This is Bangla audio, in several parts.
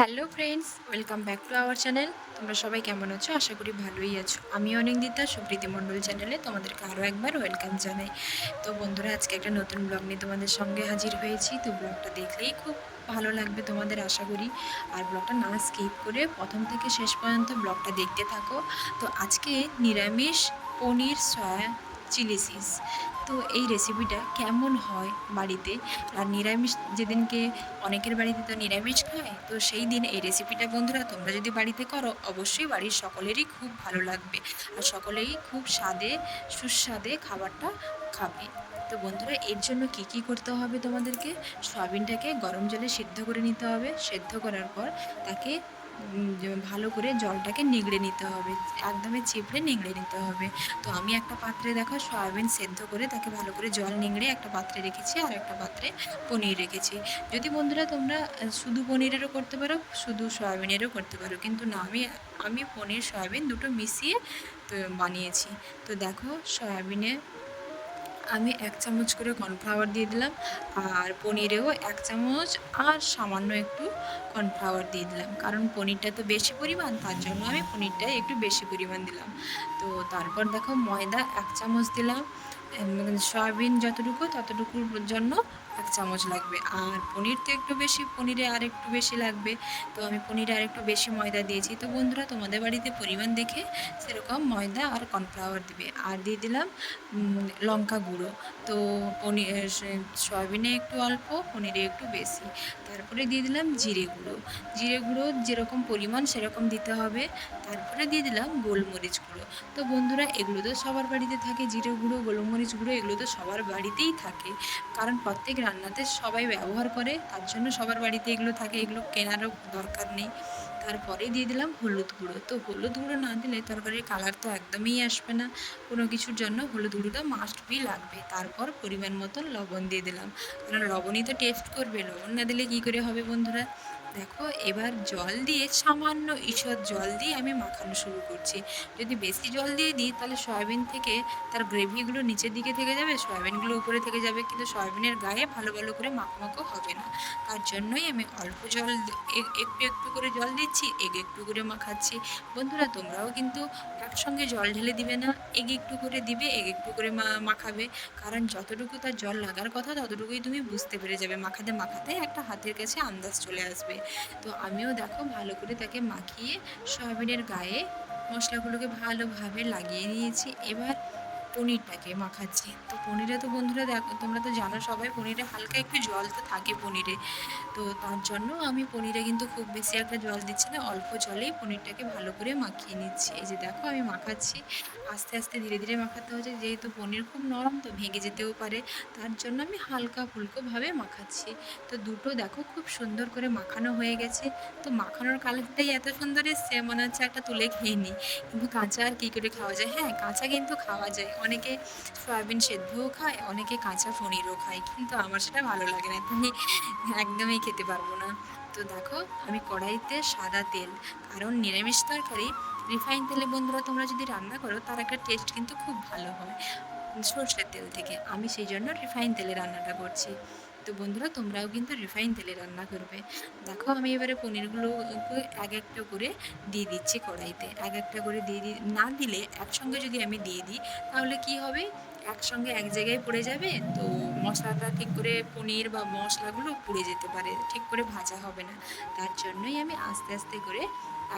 Hello friends, welcome back to our channel. তোমরা সবাই কেমন আছো? আশা করি ভালোই আছো। আমি অনেক দিতা সুপ্রীতি মণ্ডল চ্যানেলে তোমাদেরকে আরও একবার ওয়েলকাম জানাই। তো বন্ধুরা, আজকে একটা নতুন ব্লগ নিয়ে তোমাদের সঙ্গে হাজির হয়েছি। তো ব্লগটা দেখলেই খুব ভালো লাগবে তোমাদের, আশা করি। আর ব্লগটা না স্কিপ করে প্রথম থেকে শেষ পর্যন্ত ব্লগটা দেখতে থাকো। তো আজকে নিরামিষ পনির সয়া চিলি চিজ। তো এই রেসিপিটা কেমন হয় বাড়িতে? আর নিরামিষ যেদিনকে অনেকের বাড়িতে তো নিরামিষ খায়, তো সেই দিন এই রেসিপিটা বন্ধুরা তোমরা যদি বাড়িতে করো, অবশ্যই বাড়ির সকলেরই খুব ভালো লাগবে। আর সকলেই খুব স্বাদে, সুস্বাদে খাবারটা খাবে। তো বন্ধুরা, এর জন্য কি কি করতে হবে তোমাদেরকে? সয়াবিনটাকে গরম জলে সিদ্ধ করে নিতে হবে। সেদ্ধ করার পর তাকে ভালো করে জলটাকে নিগড়ে নিতে হবে, একদমই চিপড়ে নিগড়ে নিতে হবে। তো আমি একটা পাত্রে দেখো সয়াবিন সেদ্ধ করে তাকে ভালো করে জল নিংড়ে একটা পাত্রে রেখেছি আর একটা পাত্রে পনির রেখেছি। যদি বন্ধুরা তোমরা শুধু পনিরেরও করতে পারো, শুধু সয়াবিনেরও করতে পারো, কিন্তু না, আমি আমি পনির, সয়াবিন দুটো মিশিয়ে তো বানিয়েছি। তো দেখো সয়াবিনে আমি এক চামচ করে কর্নফ্লাওয়ার দিয়ে দিলাম আর পনিরেও এক চামচ আর সামান্য একটু কর্নফ্লাওয়ার দিয়ে দিলাম। কারণ পনিরটা তো বেশি পরিমাণ, তার জন্য আমি পনিরটা একটু বেশি পরিমাণ দিলাম। তো তারপর দেখো ময়দা এক চামচ দিলাম। সয়াবিন যতটুকু, ততটুকুর জন্য এক চামচ লাগবে। আর পনির তো একটু বেশি, পনিরে আর একটু বেশি লাগবে। তো আমি পনিরে আর একটু বেশি ময়দা দিয়েছি। তো বন্ধুরা, তোমাদের বাড়িতে পরিমাণ দেখে সেরকম ময়দা আর কর্নফ্লাওয়ার দিবে। আর দিয়ে দিলাম লঙ্কা গুঁড়ো। তো পনির সয়াবিনে একটু অল্প, পনিরে একটু বেশি। তারপরে দিয়ে দিলাম জিরে গুঁড়ো। জিরে গুঁড়ো যেরকম পরিমাণ সেরকম দিতে হবে। তারপরে দিয়ে দিলাম গোলমরিচ গুঁড়ো। তো বন্ধুরা, এগুলো তো সবার বাড়িতে থাকে। জিরে গুঁড়ো, গোলমরিচ গুঁড়ো এগুলো তো সবার বাড়িতেই থাকে। কারণ প্রত্যেক রান্নাতে সবাই ব্যবহার করে, তার জন্য সবার বাড়িতে এগুলো থাকে, এগুলো কেনারও দরকার নেই। তারপরে দিয়ে দিলাম হলুদ গুঁড়ো। তো হলুদ গুঁড়ো না দিলে তরকারির কালার তো একদমই আসবে না। কোনো কিছুর জন্য হলুদ গুঁড়োটা মাস্ট বি লাগবে। তারপর পরিমাণ মতন লবণ দিয়ে দিলাম। কারণ লবণই তো টেস্ট করবে। লবণ না দিলে কী করে হবে বন্ধুরা? দেখো, এবার জল দিয়ে সামান্য ঈষৎ জল দিয়ে আমি মাখানো শুরু করছি। যদি বেশি জল দিয়ে দিই, তাহলে সয়াবিন থেকে তার গ্রেভিগুলো নিচের দিকে থেকে যাবে, সয়াবিনগুলো উপরে থেকে যাবে, কিন্তু সয়াবিনের গায়ে ভালো ভালো করে মাখামাখো হবে না। তার জন্যই আমি অল্প জল একটু একটু করে জল দিচ্ছি, এগ একটু করে মাখাচ্ছি। বন্ধুরা, তোমরাও কিন্তু একসঙ্গে জল ঢেলে দিবে না, এগ একটু করে দিবে, এগ একটু করে মাখাবে। কারণ যতটুকু তার জল লাগার কথা, ততটুকুই তুমি বুঝতে পেরে যাবে। মাখাতে মাখাতে একটা হাতের কাছে আন্দাজ চলে আসবে। তো আমিও দেখো ভালো করে তাকে মাখিয়ে সয়াবিনের গায়ে মশলাগুলোকে ভালোভাবে লাগিয়ে নিয়েছি। এবার পনিরটাকে মাখাচ্ছি। তো পনিরে তো বন্ধুরা দেখো, তোমরা তো জানো সবাই, পনিরে হালকা একটু জল তো থাকে পনিরে। তো তার জন্য আমি পনিরে কিন্তু খুব বেশি একটা জল দিচ্ছি না, অল্প জলেই পনিরটাকে ভালো করে মাখিয়ে নিচ্ছি। এই যে দেখো আমি মাখাচ্ছি। আস্তে আস্তে ধীরে ধীরে মাখাতে হচ্ছে, যেহেতু পনির খুব নরম তো ভেঙে যেতেও পারে, তার জন্য আমি হালকা ফুলকোভাবে মাখাচ্ছি। তো দুটো দেখো খুব সুন্দর করে মাখানো হয়ে গেছে। তো মাখানোর কালারটাই এত সুন্দর এসছে, মনে হচ্ছে একটা তুলে খেয়ে নিই। কিন্তু কাঁচা আর কী করে খাওয়া যায়? হ্যাঁ কাঁচা কিন্তু খাওয়া যায়। অনেকে সয়াবিন সেদ্ধও খায়, অনেকে কাঁচা পনিরও খায়, কিন্তু আমার সেটা ভালো লাগে না। তুমি একদমই খেতে পারব না। তো দেখো, আমি কড়াইতে সাদা তেল, কারণ নিরামিষ তরকারি রিফাইন তেলে বন্ধুরা তোমরা যদি রান্না করো, তার একটা টেস্ট কিন্তু খুব ভালো হয় সর্ষের তেল থেকে। আমি সেই জন্য রিফাইন তেলে রান্নাটা করছি। তো বন্ধুরা, তোমরাও কিন্তু রিফাইন তেলে রান্না করবে। দেখো, আমি এবারে পনিরগুলো এক একটা করে দিয়ে দিচ্ছি কড়াইতে। এক একটা করে দিয়ে দিই না দিলে একসঙ্গে যদি আমি দিয়ে দিই, তাহলে কি হবে? একসঙ্গে এক জায়গায় পড়ে যাবে, তো মশলাটা ঠিক করে পনির বা মশলাগুলো পুড়ে যেতে পারে, ঠিক করে ভাজা হবে না। তার জন্যই আমি আস্তে আস্তে করে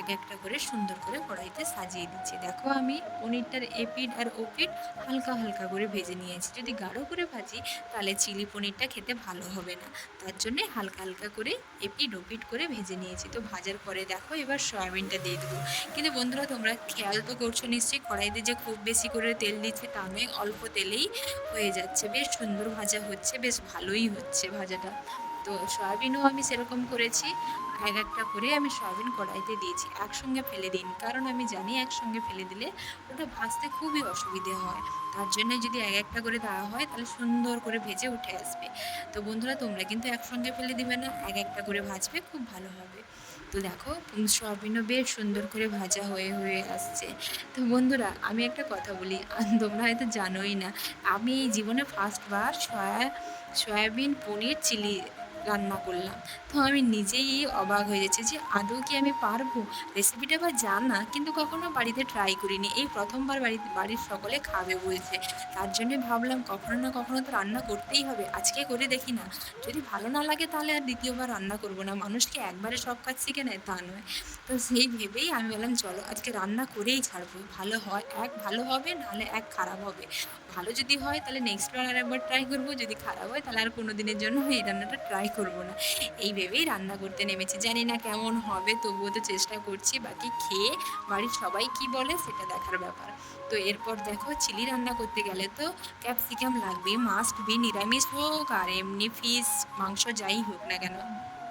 এক একটা করে সুন্দর করে কড়াইতে সাজিয়ে দিচ্ছি। দেখো আমি পনিরটার এপিড আর ওপিড হালকা হালকা করে ভেজে নিয়েছি। যদি গাঢ় করে ভাজি, তাহলে চিলি পনিরটা খেতে ভালো হবে না। তার জন্যে হালকা হালকা করে এপিড ওপিড করে ভেজে নিয়েছি। তো ভাজার পরে দেখো এবার সয়াবিনটা দিয়ে দেবো। কিন্তু বন্ধুরা, তোমরা খেয়াল তো করছ নিশ্চয়ই, কড়াইতে যে খুব বেশি করে তেল দিচ্ছে, তা নয়, অল্প তেলেই হয়ে যাচ্ছে। বেশ সুন্দর ভাজা হচ্ছে, বেশ ভালোই হচ্ছে ভাজাটা। তো সয়াবিনও আমি সেরকম করেছি। এক একটা করে আমি সয়াবিন কড়াইতে দিয়েছি, একসঙ্গে ফেলে দিন কারণ আমি জানি একসঙ্গে ফেলে দিলে ওটা ভাজতে খুবই অসুবিধে হয়। তার জন্য যদি এক একটা করে দেওয়া হয় তাহলে সুন্দর করে ভেজে উঠে আসবে। তো বন্ধুরা, তোমরা কিন্তু একসঙ্গে ফেলে দিবে না, এক একটা করে ভাজবে, খুব ভালো হবে। তো দেখো, সয়াবিনও বেশ সুন্দর করে ভাজা হয়ে হয়ে আসছে। তো বন্ধুরা, আমি একটা কথা বলি তোমরা হয়তো জানোই না, আমি এই জীবনে ফার্স্টবার সয়া, সয়াবিন পনির চিলি রান্না করলাম। তো আমি নিজেই অবাক হয়ে যাচ্ছি যে আদৌ কি আমি পারব? রেসিপিটা বা জানা কিন্তু কখনো বাড়িতে ট্রাই করিনি। এই প্রথমবার বাড়িতে, বাড়ির সকলে খাবে বলছে। তার জন্যে ভাবলাম কখনো না কখনো তো রান্না করতেই হবে, আজকে করে দেখি না। যদি ভালো না লাগে তাহলে আর দ্বিতীয়বার রান্না করব না। মানুষকে একবারে সব কাজ শিখে নেয়? তা নয়। তো সেই ভেবেই আমি বললাম, চলো আজকে রান্না করেই ছাড়বো। ভালো হয়, এক ভালো হবে, নাহলে এক খারাপ হবে। ভালো যদি হয় তাহলে নেক্সট বার আর একবার ট্রাই করব। যদি খারাপ হয় তাহলে আর কোনো দিনের জন্য এই রান্নাটা ট্রাই করব না। এই ভেবেই রান্না করতে নেমেছি। জানি না কেমন হবে, তবুও তো চেষ্টা করছি। বাকি খেয়ে বাড়ির সবাই কি বলে সেটা দেখার ব্যাপার। তো এরপর দেখো চিলি রান্না করতে গেলে তো ক্যাপসিকাম লাগবে মাস্ট বি নিরামিষ হোক আর এমনি ফিস মাংস যাই হোক না কেন।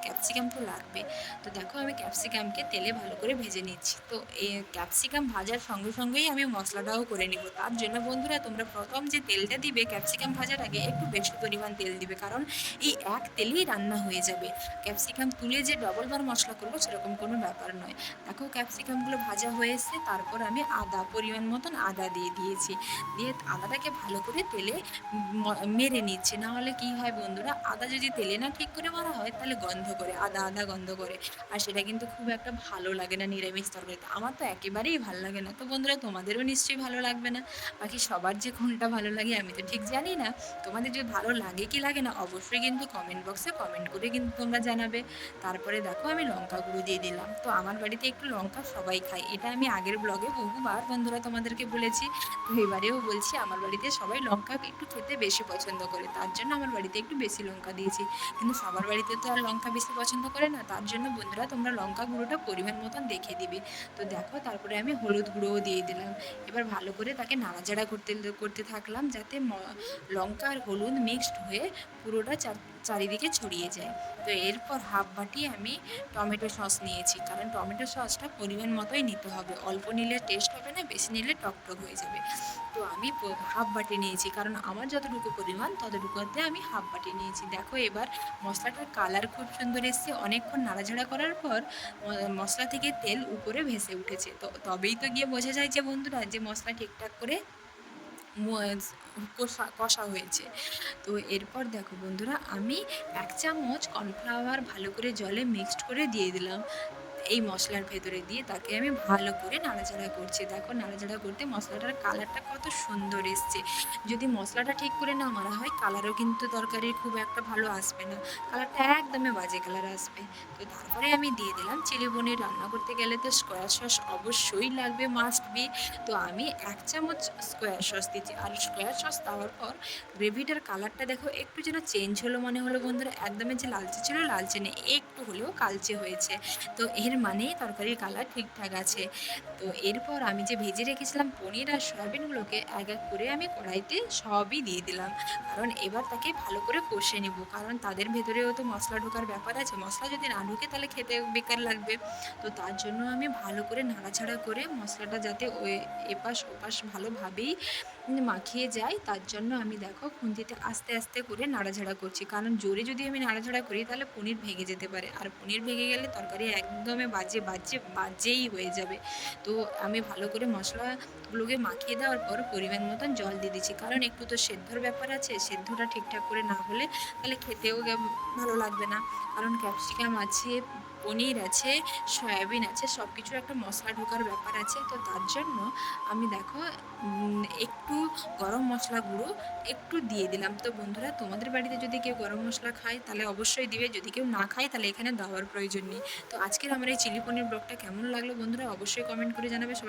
ক্যাপসিকাম তো লাগবে। তো দেখো আমি ক্যাপসিকামকে তেলে ভালো করে ভেজে নিচ্ছি। তো এই ক্যাপসিকাম ভাজার সঙ্গে সঙ্গেই আমি মশলাটাও করে নিব। তার জন্য বন্ধুরা তোমরা প্রথম যে তেলটা দিবে ক্যাপসিকাম ভাজার আগে একটু বেশি পরিমাণ তেল দিবে। কারণ এই এক তেলেই রান্না হয়ে যাবে। ক্যাপসিকাম তুলে যে ডবল বার মশলা করব সেরকম কোনো ব্যাপার নয়। দেখো ক্যাপসিকামগুলো ভাজা হয়ে এসছে। তারপর আমি আদা পরিমাণ মতন আদা দিয়ে দিয়েছি। দিয়ে আদাটাকে ভালো করে তেলে মেরে নিচ্ছি। না হলে কি হয় বন্ধুরা, আদা যদি তেলে না ঠিক করে মারা হয়, তাহলে গন্ধ করে আদা আদা গন্ধ করে। আর সেটা কিন্তু খুব একটা ভালো লাগে না নিরামিষ তরকারিতে। আমার তো একেবারেই ভালো লাগে না। তো বন্ধুরা, তোমাদেরও নিশ্চয়ই ভালো লাগবে না। বাকি সবার যে কোনটা ভালো লাগে আমি তো ঠিক জানি না। তোমাদের যদি ভালো লাগে কি লাগে না, অবশ্যই কিন্তু কমেন্ট বক্সে কমেন্ট করে কিন্তু তোমরা জানাবে। তারপরে দেখো, আমি লঙ্কা গুঁড়ো দিয়ে দিলাম। তো আমার বাড়িতে একটু লঙ্কা সবাই খায়। এটা আমি আগের ব্লগে বহুবার বন্ধুরা তোমাদেরকে বলেছি। তো এবারেও বলছি, আমার বাড়িতে সবাই লঙ্কা একটু খেতে বেশি পছন্দ করে। তার জন্য আমার বাড়িতে একটু বেশি লঙ্কা দিয়েছি। কিন্তু সবার বাড়িতে তো আর লঙ্কা বেশি পছন্দ করে না, তার জন্য বন্ধুরা তোমরা লঙ্কা গুঁড়োটা পরিমাণ মতন দেখে দিবে। তো দেখো, তারপরে আমি হলুদ গুঁড়োও দিয়ে দিলাম। এবার ভালো করে তাকে নাড়াচাড়া করতে করতে থাকলাম যাতে লঙ্কা আর হলুদ মিক্সড হয়ে পুরোটা চার- চারিদিকে ছড়িয়ে যায়। তো এরপর হাফ বাটি আমি টমেটো সস নিয়েছি, কারণ টমেটো সসটা পরিমাণ মতোই নিতে হবে। অল্প নিলে টেস্ট হবে না, বেশি নিলে টকটক হয়ে যাবে। তো আমি হাফ বাটি নিয়েছি, কারণ আমার যতটুকু পরিমাণ ততটুকুতে আমি হাফ বাটি নিয়েছি। দেখো এবার মশলাটার কালার খুব সুন্দর এসছে অনেকক্ষণ নাড়াঝাড়া করার পর মশলা থেকে তেল উপরে ভেসে উঠেছে। তো তবেই তো গিয়ে বোঝা যায় যে বন্ধুরা, যে মশলা ঠিকঠাক করে কষা কষা হয়েছে। তো এরপর দেখো বন্ধুরা, আমি এক চামচ কর্নফ্লাওয়ার ভালো করে জলে মিক্সড করে দিয়ে দিলাম। এই মশলার ভেতরে দিয়ে তাকে আমি ভালো করে নাড়াচাড়া করছি। দেখো নাড়াচাড়া করতে মশলাটার কালারটা কত সুন্দর এসছে। যদি মশলাটা ঠিক করে না মারা হয়, কালারও কিন্তু তরকারির খুব একটা ভালো আসবে না। কালারটা একদমই বাজে কালার আসবে। তো তারপরে আমি দিয়ে দিলাম চিলি পনির। রান্না করতে গেলে তো স্কোয়ার সস অবশ্যই লাগবে মাস্ট বি তো আমি এক চামচ স্কোয়ার সস দিচ্ছি। আর স্কোয়ার সস দেওয়ার পর গ্রেভিটার কালারটা দেখো একটু যেন চেঞ্জ হলো মনে হলো বন্ধুরা। একদমই যে লালচে ছিল, লালচে নেই, একটু হলেও কালচে হয়েছে। তো এর মানে তরকারির কালার ঠিকঠাক আছে। তো এরপর আমি যে ভেজে রেখেছিলাম পনির আর সয়াবিনগুলোকে এক এক করে আমি কড়াইতে সবই দিয়ে দিলাম। কারণ এবার তাকে ভালো করে কষে নেব। কারণ তাদের ভেতরেও তো মশলা ঢোকার ব্যাপার আছে। মশলা যদি না ঢুকে তাহলে খেতে বেকার লাগবে। তো তার জন্য আমি ভালো করে নাড়াচাড়া করে মশলাটা যাতে ওই এপাশ ওপাশ ভালোভাবেই মাখিয়ে যায়, তার জন্য আমি দেখো খুন্তিতে আস্তে আস্তে করে নাড়াচাড়া করছি। কারণ জোরে যদি আমি নাড়াচাড়া করি তাহলে পনির ভেঙে যেতে পারে। আর পনির ভেঙে গেলে তরকারি একদমই বাজে বাজে বাজেই হয়ে যাবে। তো আমি ভালো করে মশলাগুলোকে মাখিয়ে দেওয়ার পর পরিমাণ মতন জল দিয়ে দিচ্ছি। কারণ একটু তো সেদ্ধর ব্যাপার আছে, সেদ্ধটা ঠিকঠাক করে না হলে তাহলে খেতেও ভালো লাগবে না। কারণ ক্যাপসিকাম আছে পনির আছে, সয়াবিন আছে সব কিছুর একটা মশলা ঢোকার ব্যাপার আছে। তো তার জন্য আমি দেখো একটু গরম মশলা গুঁড়ো একটু দিয়ে দিলাম। তো বন্ধুরা, তোমাদের বাড়িতে যদি কেউ গরম মশলা খায়, তাহলে অবশ্যই দিবে। যদি কেউ না খায়, তাহলে এখানে দেওয়ার প্রয়োজন নেই। তো আজকের আমার এই চিলি পনির ব্লগটা কেমন লাগল বন্ধুরা, অবশ্যই কমেন্ট করে জানাবে। সবাই